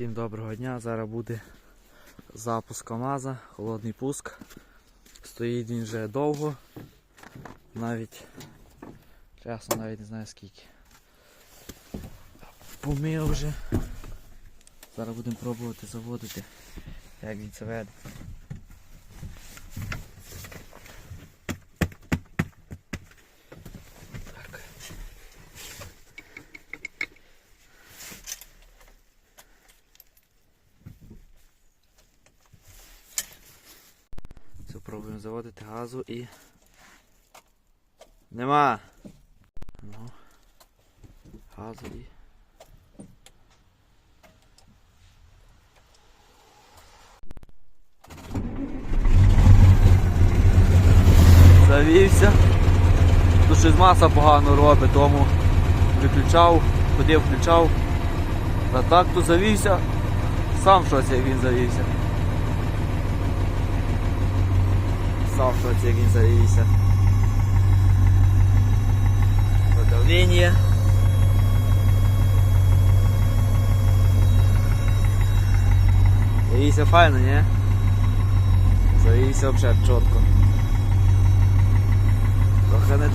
Всім доброго дня. Зараз буде запуск КАМАЗа, холодний пуск. Стоїть він вже довго. Навіть чесно навіть не знаю скільки. Помив вже. Зараз будемо пробувати заводити, як він це веде. Пробуємо заводити газу і. Нема! Ну. Газу і. Завівся. Тут щось маса погано робить, тому виключав, ходив, включав. Та так то завівся. Сам шоці, як він завівся. Сам в шоці, як він завівся. Подавлення. Завівся файно, ні? Завівся взагалі чітко. Трохи не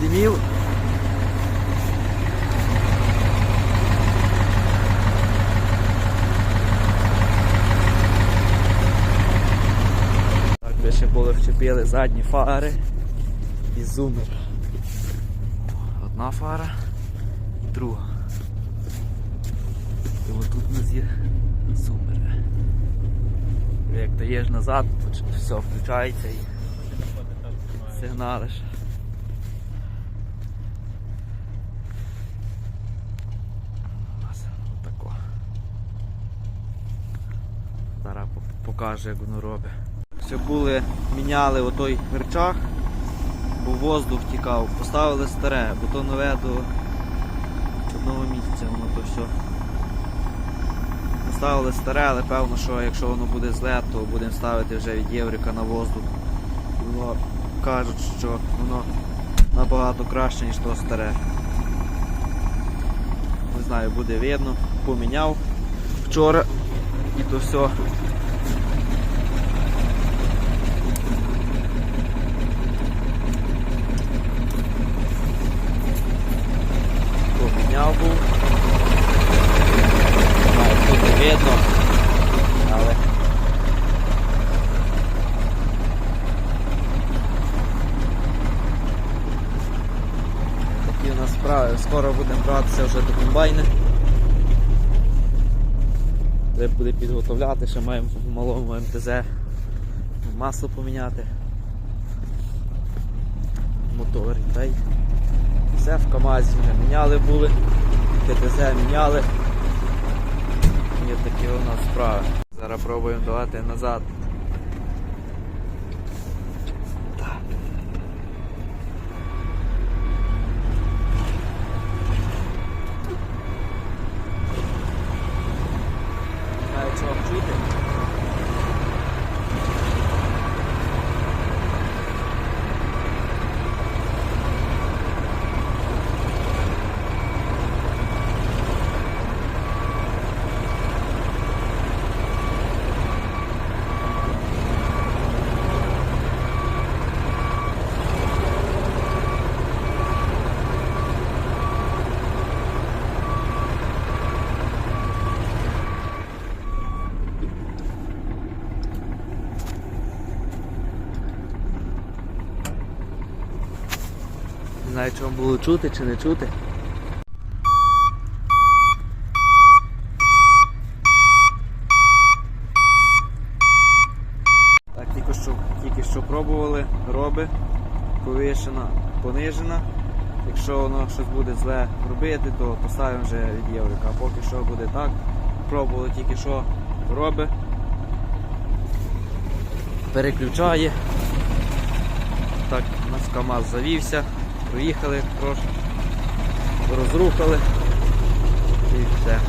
ще задні фари і зумер. Одна фара друга. І отут у нас є зумер. Як даєш назад, все включається і сигналиш. Зараз по- покажу, як воно робить. Все були, міняли отой рычаг, бо воздух тікав, поставили старе, бо то нове до одного місяця воно то все. Поставили старе, але певно, що якщо воно буде зле, то будемо ставити вже від Єврика на воздух. Воно кажуть, що воно набагато краще, ніж то старе. Не знаю, буде видно. Поміняв вчора і то все. Поміняв був. Тут не видно. Але такі у нас справи. Скоро будемо братися вже до комбайни. Де буде підготовляти, ще маємо в малому МТЗ масло поміняти. Мотор та й все в КАМАЗі вже міняли були, ТТЗ міняли. Є такі у нас справи. Зараз пробуємо давати назад. Так. Знаю, чого вчити. Не знаю, чи вам було чути чи не чути. Так, тільки що, тільки що пробували, роби, повишена, понижена. Якщо воно щось буде зле робити, то поставимо вже від єврика. А поки що буде так. Пробували тільки що роби. Переключає. Так, у нас КАМАЗ завівся, проїхали трошки, розрухали і все.